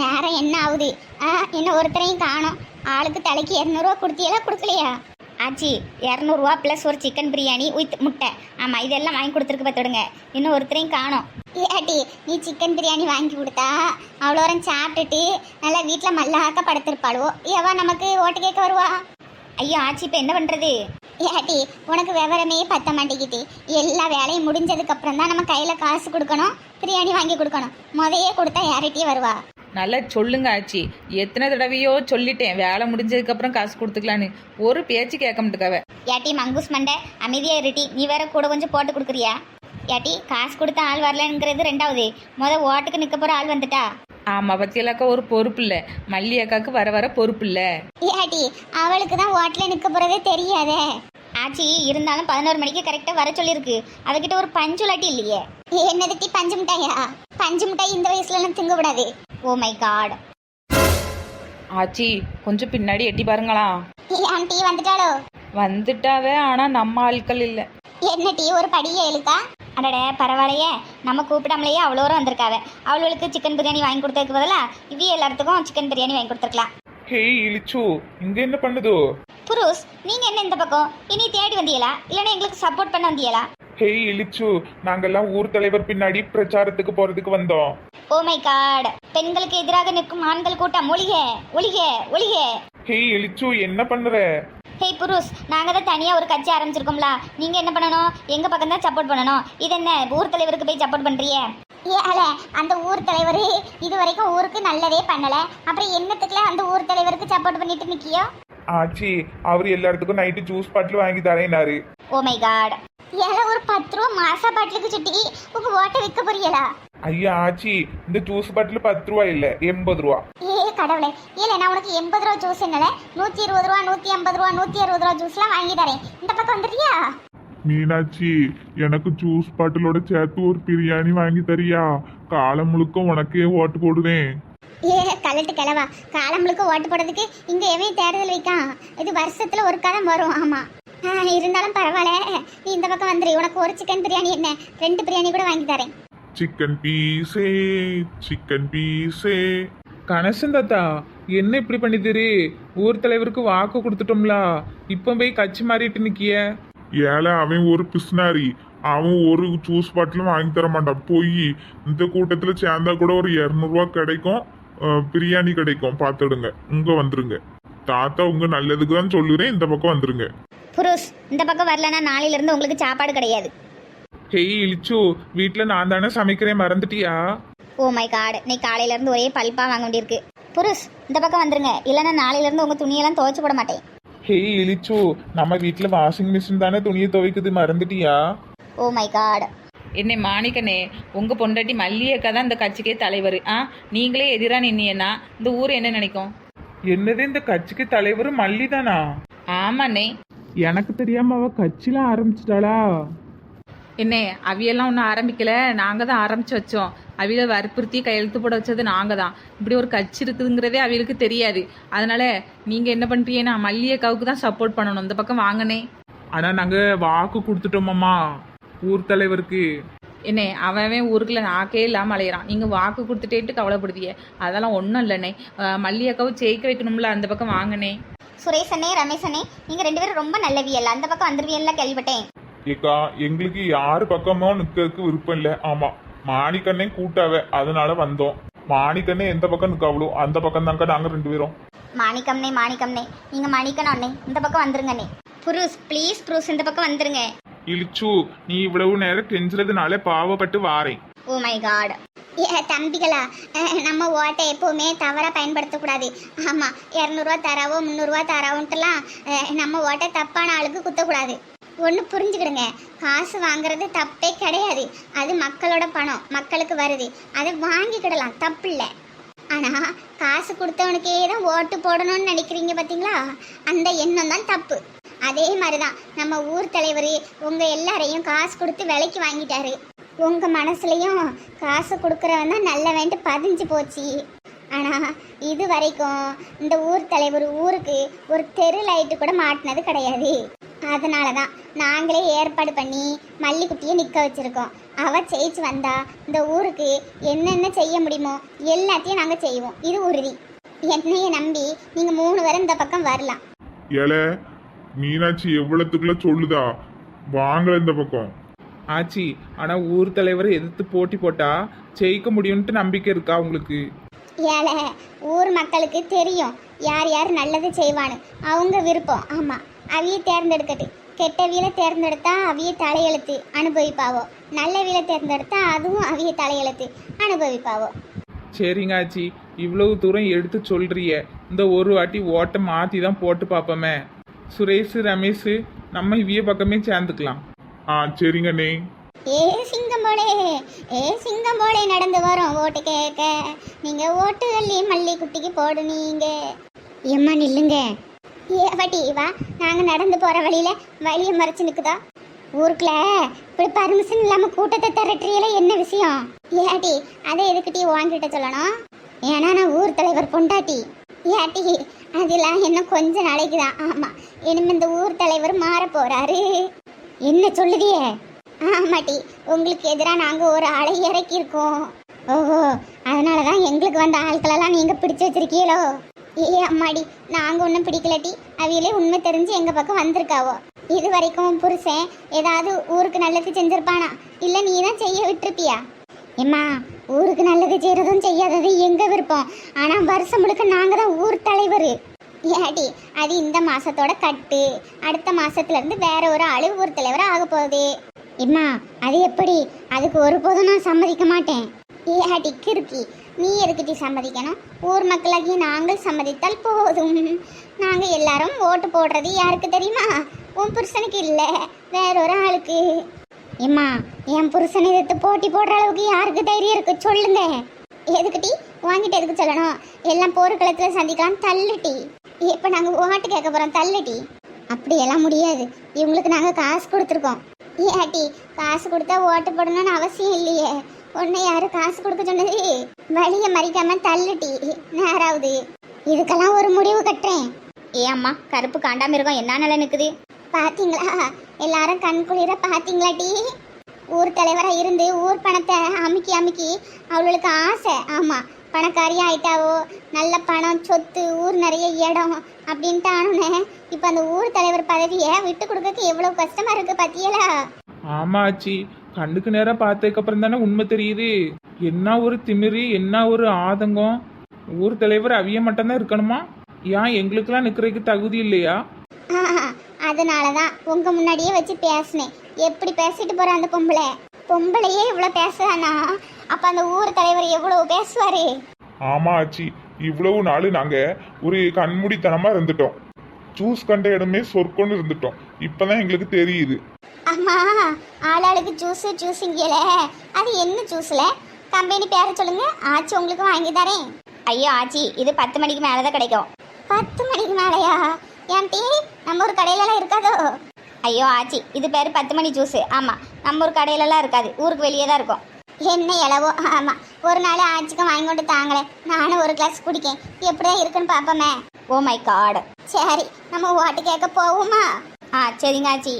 நேரம் என்ன ஆகுது? ஆ இன்னும் ஒருத்தரையும் காணும். ஆளுக்கு தலைக்கு இரநூறுவா கொடுத்தியலா கொடுக்கலையா? ஆச்சி இரநூறுவா ப்ளஸ் ஒரு சிக்கன் பிரியாணி வித் முட்டை. ஆமாம் இதெல்லாம் வாங்கி கொடுத்துருக்கு பார்த்துடுங்க இன்னும் ஒருத்தரையும் காணோம். ஏட்டி நீ சிக்கன் பிரியாணி வாங்கி கொடுத்தா அவ்வளோரம் சாப்பிட்டுட்டு நல்லா வீட்டில் மல்லாக்க படுத்திருப்பாளுவோ எவா நமக்கு ஓட்டு கேட்க வருவா? ஐயோ ஆச்சி இப்போ என்ன பண்ணுறது ஏட்டி உனக்கு விவரமே பத்த மாட்டேங்குது. எல்லா வேலையும் முடிஞ்சதுக்கப்புறம் தான் நம்ம கையில் காசு கொடுக்கணும் பிரியாணி வாங்கி கொடுக்கணும். முதையே கொடுத்தா யார்கிட்டயே வருவா? நல்லா சொல்லுங்க ஆச்சி. எத்தனை தடவையோ சொல்லிட்டேன். வேலை முடிஞ்சதுக்கப்புறம் காசு கொடுத்துக்கலான்னு. ஒரு பேச்சு கேட்க மாட்டேக்காவ. ஏட்டி மங்கூஸ் மண்டை அமைதியா இருட்டி நீ வேற கூட கொஞ்சம் போட்டு கொடுக்குறியா? ஏட்டி காசு கொடுத்த ஆள் வரலங்கிறது ரெண்டாவது. முத ஓட்டுக்கு நிற்க போற ஆள் வந்துட்டா? ஆமாம் பத்தியலாக்கா ஒரு பொறுப்பு இல்லை. மல்லி அக்காவுக்கு வர வர பொறுப்பு இல்லை. ஏட்டி அவளுக்கு தான் ஓட்டில் நிற்க போறதே தெரியாதே. ஆச்சி இருந்தாலும் பதினோரு மணிக்கு கரெக்டாக வர சொல்லியிருக்கு அவகிட்ட ஒரு பஞ்சு லாட்டி இல்லையே? என்னது டீ பஞ்சு மிட்டாயா? பஞ்சு மிட்டாய் இந்த வயசுல எல்லாம் திங்க கூடாது ஓ மை காட் ஆச்சி கொஞ்சம் பின்னாடி எட்டி பாருங்களா. ஆண்டி வந்துட்டாளோ? வந்துட்டாவே ஆனால் நம்ம ஆட்கள் இல்லை. என்ன டீ ஒரு படியை எழுத்தா? அடடே பரவாயில்லையே. நம்ம கூப்பிடாமலேயே அவ்வளோரும் வந்திருக்காவ. அவளுக்கு சிக்கன் பிரியாணி வாங்கி கொடுத்ததுக்கு பதிலாக இவ்வி எல்லாத்துக்கும் சிக்கன் பிரியாணி வாங்கி கொடுத்துருக்கலாம். ஹேய் இளிச்சு இங்க என்ன பண்ணுதோ? புருஷ் நீங்க என்ன இந்த பக்கம்? இனி தேடி வந்தீங்களா இல்லைன்னா எங்களுக்கு சப்போர்ட் பண்ண வந்தீங்களா ஹேய் இளிச்சு நாங்கெல்லாம் ஊர் தலைவர் பின்னாடி பிரச்சாரத்துக்கு போறதுக்கு வந்தோம். ஓ மை காட் பெண்களுக்கு எதிராக நிற்கும் ஆண்கள் கூட்டம் ஒளிக ஒளிக ஒளிக. ஹேய் இளிச்சு என்ன பண்ற ஹேய் புருஷ் நாங்க தான் தனியா ஒரு கட்சி ஆரம்பிச்சிருக்கோம்ல. நீங்க என்ன பண்ணணும்? எங்க பக்கம் தான் சப்போர்ட் பண்ணணும். இது என்ன ஊர் தலைவருக்கு போய் சப்போர்ட் பண்றிய? ஏல அந்த ஊர் தலைவர் இது வரைக்கும் ஊருக்கு நல்லதே பண்ணல. அப்புறம் என்னத்துக்குல அந்த ஊர் தலைவருக்கு சப்போர்ட் பண்ணிட்டு நிக்கியோ? ஆச்சி அவர் எல்லாத்துக்கும் நைட்டு ஜூஸ் பாட்டில் வாங்கி தரேனாரு ஓ மை காட் ஏல ஒரு பத்து ரூபா மாசா பாட்டிலுக்கு சுட்டி உங்க ஓட்டை விற்க போறீங்களா? ஐயா ஆச்சி இந்த ஜூஸ் பாட்டில் பத்து ரூபா இல்ல எண்பது ரூபா. ஏ கடவுளே. இல்ல நான் உனக்கு எண்பது ரூபா ஜூஸ் என்னல? நூத்தி இருபது ரூபா நூத்தி ஐம்பது ரூபா நூத்தி அறுபது ரூபா ஜூஸ்லாம் வாங்கி தரேன். இந்த பக்கம் வந்துடுறியா? மீனாட்சி எனக்கு ஜூஸ் பாட்டிலோட சேர்த்து ஒரு பிரியாணி வாங்கி தரியா? காலம் முழுக்க உனக்கே ஓட்டு போடுவேன். ஏ கலட்டு கிளவா காலம் முழுக்க ஓட்டு போடுறதுக்கு இங்க எவன் தேர்தல் வைக்கான்? இது வருஷத்துல ஒரு காலம் வரும் ஆமா. ஆ, இருந்தாலும் பரவாயில்ல. நீ இந்த பக்கம் வந்துரு. உனக்கு ஒரு சிக்கன் பிரியாணி என்ன? ரெண்டு பிரியாணி கூட வாங்கி தரேன். சிக்கன் பீஸே சிக்கன் பீஸே கணேசன் தாத்தா என்ன இப்படி பண்ணிதிரு? ஊர் தலைவருக்கு வாக்கு கொடுத்துட்டோம்ல. இப்போ போய் கட்சி மாறிட்டு நிக்கிய? ஏழை அவன் ஒரு பிஸ்னாரி அவன் ஒரு ஜூஸ் பாட்டிலும் வாங்கி தர மாட்டான். போய் இந்த கூட்டத்தில் சேர்ந்தா கூட ஒரு இரநூறுவா கிடைக்கும். பிரியாணி கிடைக்கும். பார்த்துடுங்க. இங்க வந்துருங்க. தாத்தா உங்க நல்லதுக்கு தான் சொல்லுறேன். இந்த பக்கம் வந்துருங்க. புருஷ் இந்த பக்கம் வரலன்னா நாளையில இருந்து உங்களுக்கு சாப்பாடு கிடையாது. ஹேய் இளிச்சு வீட்டில் நான் தானே சமைக்கிறேன் மறந்துட்டியா? ஓ மை காட் நீ காலையில இருந்து ஒரே பல்பா வாங்க வேண்டியிருக்கு. புருஷ் இந்த பக்கம் வந்துருங்க. இல்லைன்னா நாளையில இருந்து உங்க துணியெல்லாம் துவைச்சு போட மாட்டேன். ஹேய் இளிச்சு நம்ம வீட்டில் வாஷிங் மிஷின் தானே துணியை துவைக்குது மறந்துட்டியா? ஓ மை காட் என்னை மாணிக்கனே உங்கள் பொண்டாட்டி மல்லி அக்கா தான் இந்த கட்சிக்கே தலைவர். ஆ நீங்களே எதிராக நின்னீங்கன்னா இந்த ஊர் என்ன நினைக்கும்? என்னது இந்த கட்சிக்கு தலைவர் மல்லி தானா ஆமாண்ணே. எனக்கு தெரியாம அவ கட்சியில ஆரம்பிச்சிட்டாளா? என்ன அவியெல்லாம் ஒன்றும் ஆரம்பிக்கல. நாங்கள் தான் ஆரம்பிச்சு வச்சோம். அவியில வற்புறுத்தி கையெழுத்து போட வச்சது நாங்கள் தான் இப்படி ஒரு கட்சி இருக்குதுங்கிறதே அவிகளுக்கு தெரியாது. அதனால நீங்கள் என்ன பண்ணுறீங்கன்னா மல்லி அக்காவுக்கு தான் சப்போர்ட் பண்ணணும். இந்த பக்கம் வாங்கினே ஆனா நாங்க வாக்கு கொடுத்துட்டோமாம்மா. ஊர் தலைவருக்கு. என்ன அவன் ஊருக்குள்ள நாக்கே இல்லாமல் அலையிறான். நீங்கள் வாக்கு கொடுத்துட்டேட்டு கவலைப்படுதிய அதெல்லாம் ஒன்றும் இல்லைண்ணே. அஹ் மல்லி அக்காவை ஜெயிக்க வைக்கணும்ல அந்த பக்கம் வாங்கினே சுரேஷ் அண்ணே ரமேஷ் அண்ணே நீங்க ரெண்டு பேரும் ரொம்ப நல்லவியல். அந்த பக்கம் வந்துருவியல்ல கேள்விப்பட்டேன். ஏக்கா எங்களுக்கு யாரு பக்கமும் நிக்கிறதுக்கு விருப்பம் இல்லை. ஆமா மாணிக்கண்ணே கூட்டாவ அதனால வந்தோம். மாணிக்கண்ணே எந்த பக்கம் நிக்காவளோ அந்த பக்கம் தாங்க நாங்க ரெண்டு பேரும். மாணிக்கம்னே மாணிக்கம்னே. நீங்க மாணிக்கணும் அண்ணே இந்த பக்கம் வந்துருங்க அண்ணே புருஷ் ப்ளீஸ் புருஷ் இந்த பக்கம் வந்துருங்க. இழிச்சு நீ இவ்வளவு நேரம் கெஞ்சுறதுனால பாவப்பட்டு வாரேன். ஓ மை காட் ஏ தம்பிகளா நம்ம ஓட்டை எப்பவுமே தவறாக பயன்படுத்தக்கூடாது. ஆமாம் இரநூறுவா தராவோ முந்நூறுரூவா தராவோன்ட்டுலாம் நம்ம ஓட்டை தப்பான ஆளுக்கு குத்தக்கூடாது. ஒன்று புரிஞ்சுக்கிடுங்க. காசு வாங்குறது தப்பே கிடையாது. அது மக்களோட பணம் மக்களுக்கு வருது. அதை வாங்கிக்கிடலாம் தப்பு இல்லை ஆனால் காசு கொடுத்தவனுக்கே தான் ஓட்டு போடணும்னு நினைக்கிறீங்க பார்த்தீங்களா அந்த எண்ணம் தான் தப்பு. அதே மாதிரி தான் நம்ம ஊர் தலைவர் உங்கள் எல்லாரையும் காசு கொடுத்து விலைக்கு வாங்கிட்டாரு. உங்கள் மனசுலையும் காசு கொடுக்குறவன் தான் நல்லவன்ட்டு பதிஞ்சு போச்சு. ஆனால் இது வரைக்கும் இந்த ஊர் தலைவர் ஊருக்கு ஒரு தெரு லைட்டு கூட மாட்டினது கிடையாது. அதனால தான் நாங்களே ஏற்பாடு பண்ணி மல்லிக்குட்டியை நிற்க வச்சிருக்கோம். அவ ஜெயிச்சு வந்தா இந்த ஊருக்கு என்னென்ன செய்ய முடியுமோ எல்லாத்தையும் நாங்க செய்வோம். இது உறுதி. என்னைய நம்பி நீங்க மூணு பேரும் இந்த பக்கம் வரலாம். ஏல மீனாட்சி எவ்வளவுக்குள்ள சொல்லுதா? வாங்கல இந்த பக்கம். ஆச்சி ஆனா ஊர் தலைவரை எதிர்த்து போட்டி போட்டா ஜெயிக்க முடியும்ட்டு நம்பிக்கை இருக்கா உங்களுக்கு? ஏல ஊர் மக்களுக்கு தெரியும். யார் யார் நல்லது செய்வான்னு. அவங்க விருப்பம். ஆமா. அவிய தேர்ந்தெடுக்கட்டு. கெட்ட வீல தேர்ந்தெடுத்தா அவிய தலையெழுத்து அனுபவிப்பாவோ. நல்ல வீல தேர்ந்தெடுத்தா அதுவும் அவிய தலையெழுத்து அனுபவிப்பாவோ. சரிங்க ஆச்சி. இவ்வளவு தூரம் எடுத்து சொல்றிய. இந்த ஒரு வாட்டி ஓட்டை மாத்தி தான் போட்டு பார்ப்போமே. சுரேஷ் ரமேஷ் நம்ம இவிய பக்கமே சேர்ந்துக்கலாம். ஆ சரிங்கண்ணே ஏ சிங்கம் போலே ஏ சிங்கம் போலே நடந்து வரோம் ஓட்டு கேட்க. நீங்க ஓட்டு அள்ளி மல்லி குட்டிக்கு போடு நீங்க. எம்மா நில்லுங்க. ஏவாட்டி வா. நாங்கள் நடந்து போகிற வழியில் வழியை மறைச்சு நிற்குதா ஊருக்குள்ள இப்படி பர்மிஷன் இல்லாமல் கூட்டத்தை திரட்டுறீல என்ன விஷயம்? ஏட்டி அதை எதுக்கிட்டே வாங்கிட்ட சொல்லணும்? ஏன்னா நான் ஊர் தலைவர் பொண்டாட்டி. ஏட்டி அதெல்லாம் இன்னும் கொஞ்ச நாளைக்கு தான். ஆமாம் இனிமே இந்த ஊர் தலைவர் மாற போறாரு. என்ன சொல்லுதியே ஆமாட்டி உங்களுக்கு எதிராக நாங்கள் ஒரு ஆளை இறக்கியிருக்கோம். ஓஹோ அதனால தான் எங்களுக்கு வந்த ஆட்களெல்லாம் நீங்கள் பிடிச்சி வச்சிருக்கீங்களோ? ஏ அம்மாடி நாங்கள் ஒன்றும் பிடிக்கலட்டி அவையிலே உண்மை தெரிஞ்சு எங்கள் பக்கம் வந்திருக்காவோ. இது வரைக்கும் புருஷன் ஏதாவது ஊருக்கு நல்லது செஞ்சிருப்பானா? இல்லை நீ தான் செய்ய விட்டுருப்பியா? எம்மா ஊருக்கு நல்லது செய்யறதும் செய்யாதது எங்க விருப்பம்? ஆனா வருஷம் முழுக்க நாங்க தான் ஊர் தலைவர். ஏடி அது இந்த மாசத்தோட கட்டு. அடுத்த மாசத்துல இருந்து வேற ஒரு ஆளு ஊர் தலைவர் ஆக போகுது. எம்மா அது எப்படி? அதுக்கு ஒருபோதும் நான் சம்மதிக்க மாட்டேன். ஏடி கிருக்கி நீ எதுக்கிட்டி சம்மதிக்கணும்? ஊர் மக்களாகிய நாங்கள் சம்மதித்தால் போதும். நாங்கள் எல்லாரும் ஓட்டு போடுறது யாருக்கு தெரியுமா? உன் புருஷனுக்கு இல்லை வேற ஒரு ஆளுக்கு. எம்மா என் புருஷன் எதிர்த்து போட்டி போடுற அளவுக்கு யாருக்கு தைரியம் இருக்கு? சொல்லுங்க. எதுக்குட்டி வாங்கிட்டு எதுக்கு சொல்லணும்? எல்லாம் போர்க்களத்தில் சந்திக்கலாம் தள்ளுட்டி இப்போ நாங்கள் ஓட்டு கேட்க போகிறோம் தள்ளுட்டி அப்படியெல்லாம் முடியாது. இவங்களுக்கு நாங்கள் காசு கொடுத்துருக்கோம். ஏட்டி காசு கொடுத்தா ஓட்டு போடணும்னு அவசியம் இல்லையே. உன்னை யாரு காசு கொடுக்க சொன்னது வழிய மறிக்காம தள்ளுட்டி. நேராவது. இதுக்கெல்லாம் ஒரு முடிவு கட்டுறேன். ஏ அம்மா கருப்பு காண்டாம இருக்கும். என்ன நிலை நிக்குது? பாத்தீங்களா? எல்லாரும் கண் குளிர பாத்தீங்களாட்டி ஊர் தலைவரா இருந்து ஊர் பணத்தை அமுக்கி அமுக்கி அவளுக்கு ஆசை. ஆமா பணக்காரி ஆயிட்டாவோ? நல்ல பணம் சொத்து ஊர் நிறைய இடம் அப்படின்ட்டு ஆனோன்னே இப்போ அந்த ஊர் தலைவர் பதவியை விட்டு கொடுக்கறதுக்கு எவ்வளவு கஷ்டமா இருக்கு பாத்தியலா? ஆமா ஆச்சி கண்ணுக்கு நேரம் பார்த்ததுக்கு அப்புறம் தானே உண்மை தெரியுது. என்ன ஒரு திமிரு என்ன ஒரு ஆதங்கம். ஊர் தலைவர் அவிய மட்டும்தான் இருக்கணுமா? ஏன் எங்களுக்கெல்லாம் நிக்கிறதுக்கு தகுதி இல்லையா? அதனால தான் உங்க முன்னாடியே வச்சு பேசினேன். எப்படி பேசிட்டு போற அந்த பொம்பளை? பொம்பளையே இவ்வளவு பேசுறானா? அப்ப அந்த ஊர் தலைவர் எவ்வளவு பேசுவாரு? ஆமா ஆச்சி. இவ்வளவு நாள் நாங்க ஒரு கண்மூடித்தனமா இருந்துட்டோம். ஜூஸ் கண்ட இடமே சொர்க்கம்னு இருந்துட்டோம். இப்பதான் எங்களுக்கு தெரியுது. அம்மா ஆளாளுக்கு ஜூஸ் ஜூஸிங்கல அது என்ன ஜூஸில் கம்பெனி பேரை சொல்லுங்க ஆச்சி உங்களுக்கு வாங்கி தரேன். ஐயோ ஆச்சி இது பத்து மணிக்கு மேலே தான் கிடைக்கும். பத்து மணிக்கு மேலையா? ஏன் டீ நம்ம ஒரு கடையிலலாம் இருக்காதோ? ஐயோ ஆச்சி இது பேர் பத்து மணி ஜூஸு ஆமாம் நம்ம ஒரு கடையிலலாம் இருக்காது. ஊருக்கு வெளியே தான் இருக்கும். என்ன இளவோ? ஆமாம் ஒரு நாள் ஆச்சிக்கு வாங்கி கொண்டு தாங்களேன் நானும் ஒரு கிளாஸ் குடிக்கேன். எப்படிதான் இருக்குன்னு பார்ப்போமே. ஓ மை காடு சரி நம்ம ஓட்டு கேட்க போவோமா? ஆ சரிங்க ஆச்சி.